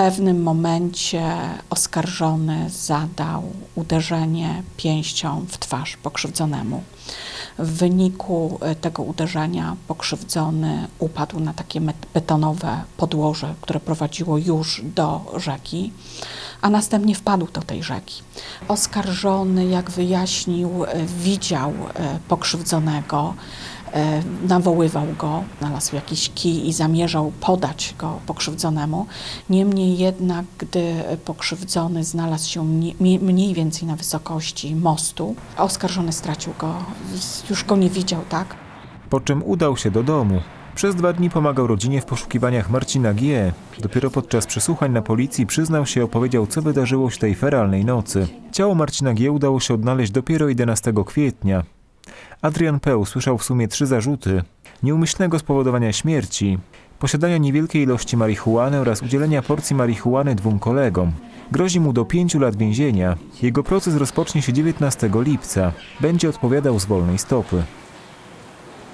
pewnym momencie oskarżony zadał uderzenie pięścią w twarz pokrzywdzonemu. W wyniku e, tego uderzenia pokrzywdzony upadł na takie betonowe podłoże, które prowadziło już do rzeki, a następnie wpadł do tej rzeki. Oskarżony, jak wyjaśnił, e, widział e, pokrzywdzonego, nawoływał go, znalazł jakiś kij i zamierzał podać go pokrzywdzonemu. Niemniej jednak, gdy pokrzywdzony znalazł się mniej, mniej więcej na wysokości mostu, oskarżony stracił go, już go nie widział, tak? Po czym udał się do domu. Przez dwa dni pomagał rodzinie w poszukiwaniach Marcina G. Dopiero podczas przesłuchań na policji przyznał się i opowiedział, co wydarzyło się tej feralnej nocy. Ciało Marcina G. udało się odnaleźć dopiero 11 kwietnia. Adrian P. usłyszał w sumie trzy zarzuty. Nieumyślnego spowodowania śmierci, posiadania niewielkiej ilości marihuany oraz udzielenia porcji marihuany dwóm kolegom. Grozi mu do pięciu lat więzienia. Jego proces rozpocznie się 19 lipca. Będzie odpowiadał z wolnej stopy.